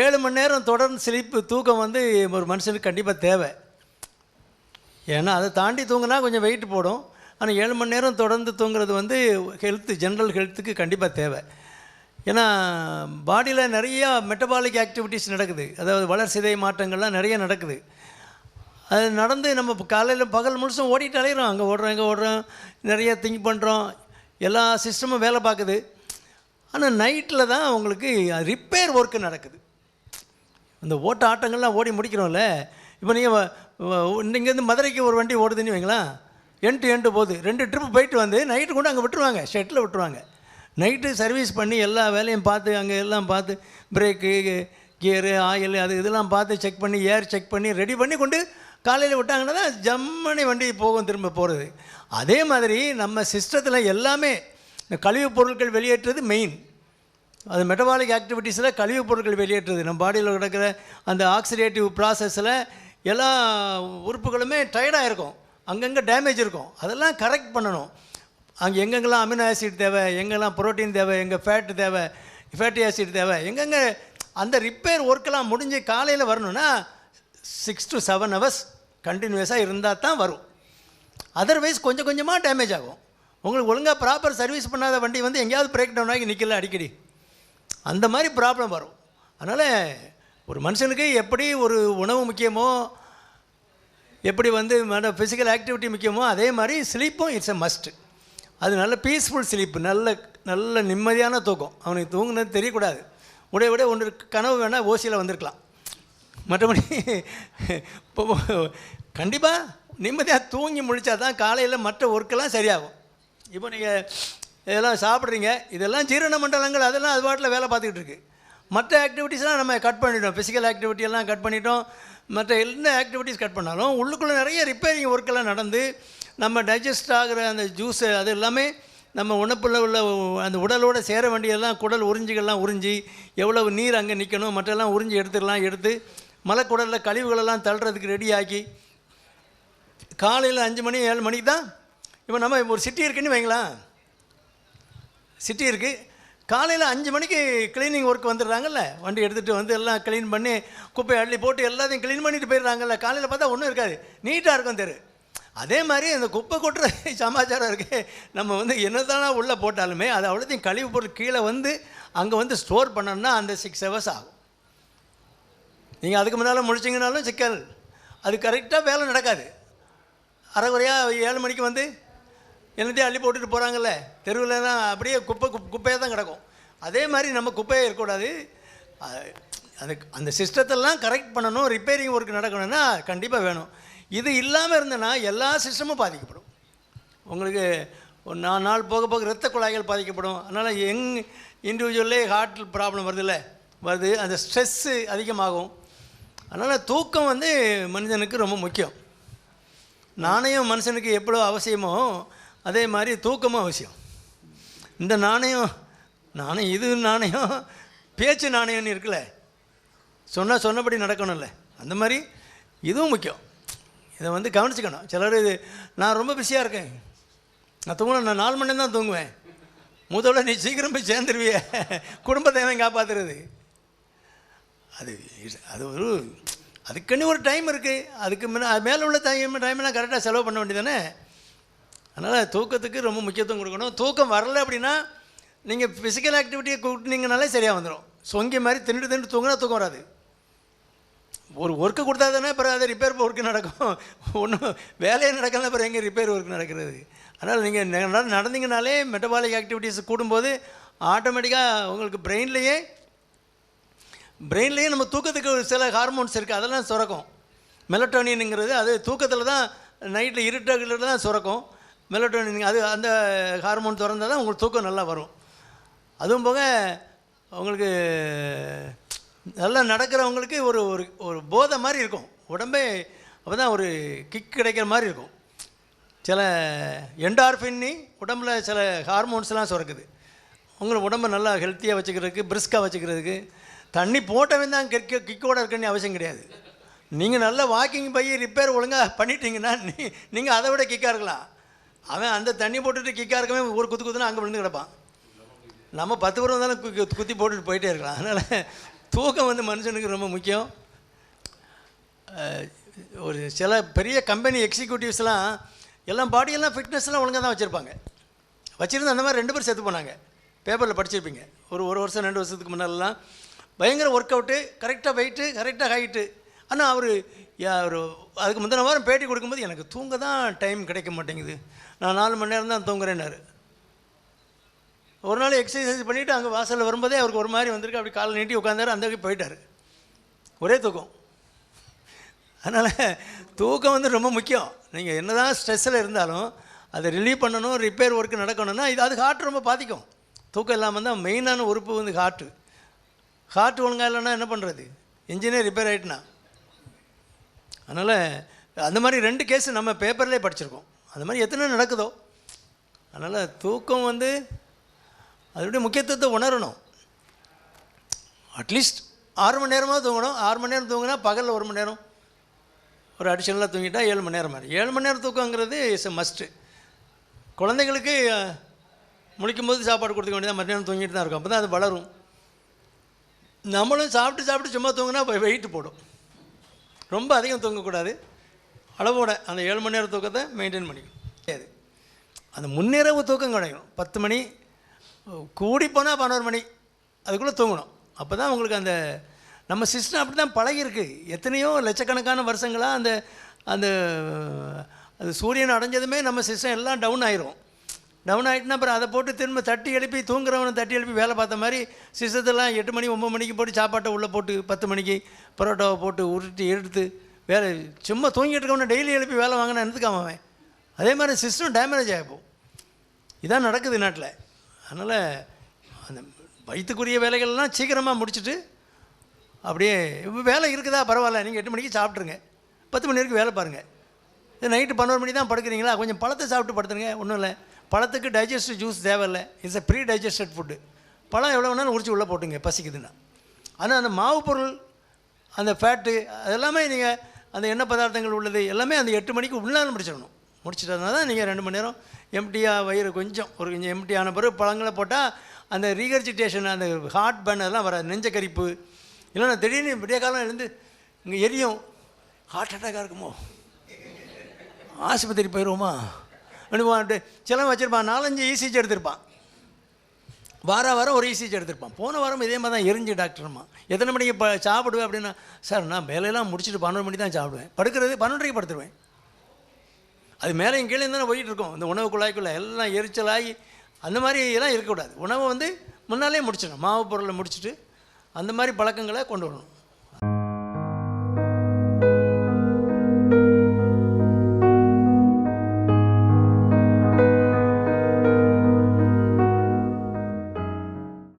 ஏழு மணி நேரம் தொடர்ந்து சிலிப்பு தூக்கம் வந்து ஒரு மனுஷனுக்கு கண்டிப்பாக தேவை. ஏன்னா அதை தாண்டி தூங்கினா கொஞ்சம் வெயிட் போடும். ஆனால் ஏழு மணி நேரம் தொடர்ந்து தூங்குறது வந்து ஹெல்த்து ஜென்ரல் ஹெல்த்துக்கு கண்டிப்பாக தேவை. ஏன்னா பாடியில் நிறையா மெட்டபாலிக் ஆக்டிவிட்டீஸ் நடக்குது. அதாவது வளர்சிதை மாற்றங்கள்லாம் நிறைய நடக்குது. அது நடந்து நம்ம காலையில் பகல் முழுசும் ஓடிட்டு அலையிறோம். அங்கே ஓடுறோம் இங்கே ஓடுறோம். நிறைய திங்க் பண்ணுறோம் எல்லா சிஸ்டமும் வேலை பார்க்குது. ஆனால் நைட்டில் தான் உங்களுக்கு ரிப்பேர் ஒர்க்கு நடக்குது. அந்த ஓட்ட ஆட்டங்கள்லாம் ஓடி முடிக்கிறோம்ல. இப்போ நீங்கள் இங்கேருந்து மதுரைக்கு ஒரு வண்டி ஓடுதுன்னு வைங்களேன். எண்டு எண்டு போகுது. ரெண்டு ட்ரிப் போயிட்டு வந்து நைட்டு கொண்டு அங்கே விட்டுருவாங்க. ஷெட்டில் விட்டுருவாங்க. நைட்டு சர்வீஸ் பண்ணி எல்லா வேலையும் பார்த்து அங்கே எல்லாம் பார்த்து பிரேக்கு கியரு ஆயில் அது இதெல்லாம் பார்த்து செக் பண்ணி ஏர் செக் பண்ணி ரெடி பண்ணி கொண்டு காலையில் விட்டாங்கன்னா தான் ஜம்மனி வண்டி போகும் திரும்ப போகிறது அதே மாதிரி நம்ம சிஸ்டத்தில் எல்லாமே இந்த கழிவுப் பொருட்கள் வெளியேற்றுறது மெயின் அது மெட்டபாலிக் ஆக்டிவிட்டீஸில் கழிவுப் பொருட்கள் வெளியேற்றுது. நம்ம பாடியில் கிடக்கிற அந்த ஆக்சிடேட்டிவ் ப்ராசஸில் எல்லா உறுப்புகளுமே டயர்டாக இருக்கும் அங்கங்கே டேமேஜ் இருக்கும். அதெல்லாம் கரெக்ட் பண்ணணும். அங்கே எங்கெங்கெல்லாம் அமினோ ஆசிட் தேவை எங்கெல்லாம் புரோட்டீன் தேவை எங்கே ஃபேட்டு தேவை ஃபேட்டி ஆசிட் தேவை எங்கெங்கே அந்த ரிப்பேர் ஒர்க்கெல்லாம் முடிஞ்சு காலையில் வரணும்னா சிக்ஸ் டு செவன் ஹவர்ஸ் கண்டினியூஸாக இருந்தால் தான் வரும். அதர்வைஸ் கொஞ்சம் கொஞ்சமாக டேமேஜ் ஆகும். உங்களுக்கு ஒழுங்காக ப்ராப்பர் சர்வீஸ் பண்ணாத வண்டி வந்து எங்கேயாவது பிரேக் டவுன் ஆகி நிற்கல அடிக்கடி. அந்த மாதிரி ப்ராப்ளம் வரும். அதனால் ஒரு மனுஷனுக்கு எப்படி ஒரு உணவு முக்கியமோ எப்படி வந்து ஃபிசிக்கல் ஆக்டிவிட்டி முக்கியமோ அதே மாதிரி ஸ்லீப்பும் இட்ஸ் எ மஸ்ட்டு அது நல்ல பீஸ்ஃபுல் ஸ்லீப்பு நல்ல நல்ல நிம்மதியான தூக்கம். அவனுக்கு தூங்குனது தெரியக்கூடாது. உடைய விட ஒன்று கனவு வேணால் ஓசியில் வந்திருக்கலாம். மற்றபடி இப்போ கண்டிப்பாக நிம்மதியாக தூங்கி முடித்தா தான் காலையில் மற்ற ஒர்க்கெல்லாம் சரியாகும். இப்போ நீங்கள் இதெல்லாம் சாப்பிட்றீங்க. இதெல்லாம் ஜீரண மண்டலங்கள் அதெல்லாம் அது பாட்டில் வேலை பார்த்துக்கிட்டு இருக்குது மற்ற ஆக்டிவிட்டீஸ்லாம் நம்ம கட் பண்ணிட்டோம். ஃபிசிக்கல் ஆக்டிவிட்டி எல்லாம் கட் பண்ணிட்டோம். மற்ற என்ன ஆக்டிவிட்டீஸ் கட் பண்ணாலும் உள்ளுக்குள்ளே நிறைய ரிப்பேரிங் ஒர்க்கெல்லாம் நடந்து நம்ம டைஜஸ்ட் ஆகிற அந்த ஜூஸு அது எல்லாமே நம்ம உணப்பில் உள்ள அந்த உடலோடு சேர வேண்டியதெல்லாம் குடல் உறிஞ்சிகள்லாம் உறிஞ்சி எவ்வளவு நீர் அங்கே நிற்கணும் மற்றெல்லாம் உறிஞ்சி எடுத்துடலாம் எடுத்து மலக்குடலில் கழிவுகளெல்லாம் தள்ளுறதுக்கு ரெடியாக்கி காலையில் அஞ்சு மணி ஏழு மணிக்கு தான் இப்போ நம்ம ஒரு சிட்டி இருக்குன்னு வைங்களேன். சிட்டி இருக்குது காலையில் அஞ்சு மணிக்கு க்ளீனிங் ஒர்க் வந்துடுறாங்கல்ல. வண்டி எடுத்துகிட்டு வந்து எல்லாம் க்ளீன் பண்ணி குப்பையை அள்ளி போட்டு எல்லாத்தையும் க்ளீன் பண்ணிட்டு போயிடுறாங்கல்ல. காலையில் பார்த்தா ஒன்றும் இருக்காது. நீட்டாக இருக்கும் தெரு. அதே மாதிரி அந்த குப்பை கொட்டுற சமாச்சாரம் இருக்குது நம்ம வந்து என்னதானா உள்ளே போட்டாலுமே அது அவ்வளோத்தையும் கழிவு பொருள் கீழே வந்து அங்கே வந்து ஸ்டோர் பண்ணணும்னா அந்த சிக்ஸ் ஹவர்ஸ் ஆகும். நீங்கள் அதுக்கு முன்னால் முடிச்சிங்கனாலும் சிக்கல். அது கரெக்டாக வேலை நடக்காது. அரைகுறையாக ஏழு மணிக்கு வந்து என்னத்தையும் அள்ளி போட்டுட்டு போகிறாங்கல்ல தெருவில் தான் அப்படியே குப்பை குப் குப்பையாக தான் கிடக்கும். அதே மாதிரி நம்ம குப்பையே இருக்கக்கூடாது. அது அந்த சிஸ்டத்தெல்லாம் கரெக்ட் பண்ணணும் ரிப்பேரிங் ஒர்க் நடக்கணும்னா கண்டிப்பாக வேணும். இது இல்லாமல் இருந்தேன்னா எல்லா சிஸ்டமும் பாதிக்கப்படும். உங்களுக்கு ஒரு நாலு நாள் போக போக இரத்த குழாய்கள் பாதிக்கப்படும். அதனால் எங் இண்டிவிஜுவல்லே ஹார்ட் ப்ராப்ளம் வருதுல்ல. வருது அந்த ஸ்ட்ரெஸ்ஸு அதிகமாகும். அதனால் தூக்கம் வந்து மனிதனுக்கு ரொம்ப முக்கியம். நாணயம் மனுஷனுக்கு எவ்வளோ அவசியமோ அதே மாதிரி தூக்கமும் அவசியம் இந்த நாணயம் நாணயம் இது நாணயம் பேச்சு நாணயம்னு இருக்குல்ல. சொன்னால் சொன்னபடி நடக்கணும்ல. அந்த மாதிரி இதுவும் முக்கியம். இதை வந்து கவனிச்சுக்கணும். சிலர் இது நான் ரொம்ப பிஸியாக இருக்கேன். நான் தூங்கணும் நான் நாலு மணி நேரம் தான் தூங்குவேன். முதல்ல நீ சீக்கிரம் போய் சேர்ந்துருவிய. குடும்பத்தை அவன் காப்பாற்றுறது அது அது ஒரு அதுக்குன்னு ஒரு டைம் இருக்குது அதுக்கு முன்ன அது மேலே உள்ள டைம் டைம்லாம் கரெக்டாக செலவு பண்ண வேண்டியதானே அதனால் தூக்கத்துக்கு ரொம்ப முக்கியத்துவம் கொடுக்கணும். தூக்கம் வரல அப்படின்னா நீங்கள் ஃபிசிக்கல் ஆக்டிவிட்டியை கூட்டினீங்கனாலே சரியாக வந்துடும் சொங்கி மாதிரி தின்னுட்டு தின்னுட்டு தூங்கினா தூக்கம் வராது. ஒரு ஒர்க்கு கொடுத்தா தானே அப்புறம் அது ரிப்பேர் ஒர்க்கு நடக்கும். ஒன்றும் வேலையே நடக்கல அப்புறம் எங்கே ரிப்பேர் ஒர்க் நடக்கிறது? அதனால் நீங்கள் நடந்தீங்கனாலே மெட்டபாலிக் ஆக்டிவிட்டீஸ் கூடும்போது ஆட்டோமேட்டிக்காக உங்களுக்கு பிரெயின்லேயே பிரெயின்லேயே நம்ம தூக்கத்துக்கு ஒரு சில ஹார்மோன்ஸ் இருக்குது அதெல்லாம் சுரக்கும். மெலட்டோனின்ங்கிறது அது தூக்கத்தில் தான் நைட்டில் இருட்டில் தான் சுரக்கும். மெலட்டோனின் அது அந்த ஹார்மோன் திறந்தால் தான் உங்களுக்கு தூக்கம் நல்லா வரும். அதுவும் போக உங்களுக்கு நல்லா நடக்கிறவங்களுக்கு ஒரு ஒரு ஒரு போதை மாதிரி இருக்கும். உடம்பே அப்போ தான் ஒரு கிக் கிடைக்கிற மாதிரி இருக்கும். சில என்டார்ஃபின்னி உடம்புல சில ஹார்மோன்ஸ்லாம் சுரக்குது. உங்களை உடம்பை நல்லா ஹெல்த்தியாக வச்சுக்கிறதுக்கு பிரிஸ்காக வச்சுக்கிறதுக்கு தண்ணி போட்டவன் தான் கிக்க கிக்கோட இருக்குன்னு அவசியம் கிடையாது. நீங்கள் நல்லா வாக்கிங் போய் ரிப்பேர் ஒழுங்காக பண்ணிட்டீங்கன்னா நீ நீங்கள் அதை விட கிக்காக இருக்கலாம். அவன் அந்த தண்ணி போட்டுட்டு கிக்காக இருக்கவே ஒரு குத்து குத்துனா அங்கே விழுந்து கிடப்பான். நம்ம பத்து பேர் வந்தாலும் கு- கு- குத்தி போட்டுட்டு போயிட்டே இருக்கலாம். அதனால் தூக்கம் வந்து மனுஷனுக்கு ரொம்ப முக்கியம். ஒரு சில பெரிய கம்பெனி எக்ஸிக்யூட்டிவ்ஸ்லாம் எல்லாம் பாடியெல்லாம் ஃபிட்னஸ்லாம் ஒழுங்காக தான் வச்சுருப்பாங்க. வச்சுருந்து அந்த மாதிரி ரெண்டு பேர் செத்து போனாங்க. பேப்பரில் படிச்சிருப்பீங்க. ஒரு ஒரு வருஷம் ரெண்டு வருஷத்துக்கு முன்னாலலாம் பயங்கர ஒர்க் அவுட்டு கரெக்டாக வெயிட்டு கரெக்டாக ஹைட்டு ஆனால் அவர் ஒரு அதுக்கு முந்தின வாரம் பேட்டி கொடுக்கும்போது எனக்கு தூங்க தான் டைம் கிடைக்க மாட்டேங்குது. நான் நாலு மணி நேரம் தான் தூங்குறேன்னாரு. ஒரு நாள் எக்ஸசைஸ் பண்ணிவிட்டு அங்கே வாசலில் வரும்போதே அவருக்கு ஒரு மாதிரி வந்திருக்கு. அப்படி காலை நீட்டி உட்காந்தாரு அந்த போயிட்டார். ஒரே தூக்கம். அதனால் தூக்கம் வந்து ரொம்ப முக்கியம். நீங்கள் என்ன தான் ஸ்ட்ரெஸ்ஸில் இருந்தாலும் அதை ரிலீவ் பண்ணணும் ரிப்பேர் ஒர்க்கு நடக்கணும்னா இது அது ஹார்ட் ரொம்ப பாதிக்கும். தூக்கம் இல்லாமல் தான் மெயினான உறுப்பு வந்து ஹார்ட்டு ஹார்ட் ஒழுங்காக இல்லைன்னா என்ன பண்ணுறது இன்ஜினியர் ரிப்பேர் ஆகிட்டுனா அதனால் அந்த மாதிரி ரெண்டு கேஸு நம்ம பேப்பர்லேயே படிச்சிருக்கோம். அந்த மாதிரி எத்தனை நடக்குதோ. அதனால் தூக்கம் வந்து அதனுடைய முக்கியத்துவத்தை உணரணும். அட்லீஸ்ட் ஆறு மணி நேரமாக தூங்கணும். ஆறு மணி நேரம் தூங்கினா பகலில் ஒரு மணி நேரம். ஒரு அடிஷனலாக தூங்கிட்டா ஏழு மணி நேரம் மாதிரி. ஏழு மணி நேரம் தூக்கங்கிறது இஸ் எ மஸ்ட்டு குழந்தைங்களுக்கு அஹ், முழிக்கும் போது சாப்பாடு கொடுத்துக்க வேண்டியதாக மத்தியானம் தூங்கிட்டு தான் இருக்கும். அப்போ தான் அது வளரும். நம்மளும் சாப்பிட்டு சாப்பிட்டு சும்மா தூங்கினா வெயிட் போடும். ரொம்ப அதிகம் தூங்கக்கூடாது. அளவோட அந்த ஏழு மணி நேரம் தூக்கத்தை மெயின்டைன் பண்ணிக்கணும். சரி அந்த முன்னிரவு தூக்கம் கிடைக்கணும் பத்து மணி கூடி போனால் பதினோரு மணி அதுக்குள்ளே தூங்கணும். அப்போ தான் உங்களுக்கு அந்த நம்ம சிஸ்டம் அப்படி தான் பழகிருக்கு எத்தனையோ லட்சக்கணக்கான வருஷங்களாக அந்த அந்த அது சூரியன் அடைஞ்சதுமே நம்ம சிஸ்டம் எல்லாம் டவுன் ஆயிரும். டவுன் ஆகிட்டுனா அப்புறம் அதை போட்டு திரும்ப தட்டி எழுப்பி தூங்குறவனை தட்டி எழுப்பி வேலை பார்த்த மாதிரி சிஸ்டத்தெல்லாம் எட்டு மணி ஒம்பது மணிக்கு போட்டு சாப்பாட்டை உள்ளே போட்டு பத்து மணிக்கு பரோட்டாவை போட்டு உருட்டி எடுத்து வேலை சும்மா தூங்கிட்டு இருக்கவனை டெய்லி எழுப்பி வேலை வாங்கினா எடுத்துக்காம அவன்? அதே மாதிரி சிஸ்டம் டேமேஜ் ஆகிப்போம் இதான் நடக்குது நாட்டில். அதனால் அந்த வயிற்றுக்குரிய வேலைகள்லாம் சீக்கிரமாக முடிச்சுட்டு அப்படியே இப்போ வேலை இருக்குதா? பரவாயில்ல. நீங்கள் எட்டு மணிக்கு சாப்பிட்ருங்க பத்து மணி வரைக்கும் வேலை பாருங்கள் இது நைட்டு பன்னெண்டு மணி தான் படுக்கிறீங்களா? கொஞ்சம் பழத்தை சாப்பிட்டு படுத்துருங்க. ஒன்றும் இல்லை. பழத்துக்கு டைஜஸ்டிவ் ஜூஸ் தேவையில்லை. It's a pre digested food பழம் எவ்வளோ வேணாலும் உரிச்சு உள்ளே போட்டுங்க பசிக்குதுன்னா. ஆனால் அந்த மாவு பொருள் அந்த ஃபேட்டு அதெல்லாமே நீங்கள் அந்த எண்ணெய் பதார்த்தங்கள் உள்ளது எல்லாமே அந்த எட்டு மணிக்கு உள்ளாலும் முடிச்சிடணும். முடிச்சிட்டதுனால தான் நீங்கள் ரெண்டு மணி நேரம் எம்டியாக வயிறு கொஞ்சம் ஒரு கொஞ்சம் எம்டி ஆன பிறகு பழங்களை போட்டால் அந்த ரீகர்ஜிட்டேஷன் அந்த ஹார்ட் பேன் அதெல்லாம் வராது. நெஞ்ச கரிப்பு இல்லைன்னா திடீர்னு விடிய காலம் எழுந்து இங்கே எரியும். ஹார்ட் அட்டாக்காக இருக்குமோ? ஆஸ்பத்திரி போயிடுவோமா அப்படின்ட்டு சிலம் வச்சுருப்பான் நாலஞ்சு இசிஜி எடுத்திருப்பான். வார வாரம் ஒரு இசிஜி எடுத்திருப்பான். போன வாரம் இதே மாதிரி தான் எரிஞ்சு டாக்டர்மா எத்தனை மணிக்கு ப சாப்பிடுவேன் அப்படின்னா சார் நான் வேலையெல்லாம் முடிச்சுட்டு பன்னெண்டு மணி தான் சாப்பிடுவேன். படுக்கிறது பன்னெண்டரைக்கு படுத்துருவேன். அது மேலேயும் கீழே தானே போயிட்டு இருக்கோம். இந்த உணவு குழாய்க்குள்ளே எல்லாம் எரிச்சலாகி அந்த மாதிரி எல்லாம் இருக்கக்கூடாது. உணவை வந்து முன்னாலே முடிச்சிடணும். மாவு பொருளை முடிச்சுட்டு அந்த மாதிரி பழக்கங்களை கொண்டு வரணும்.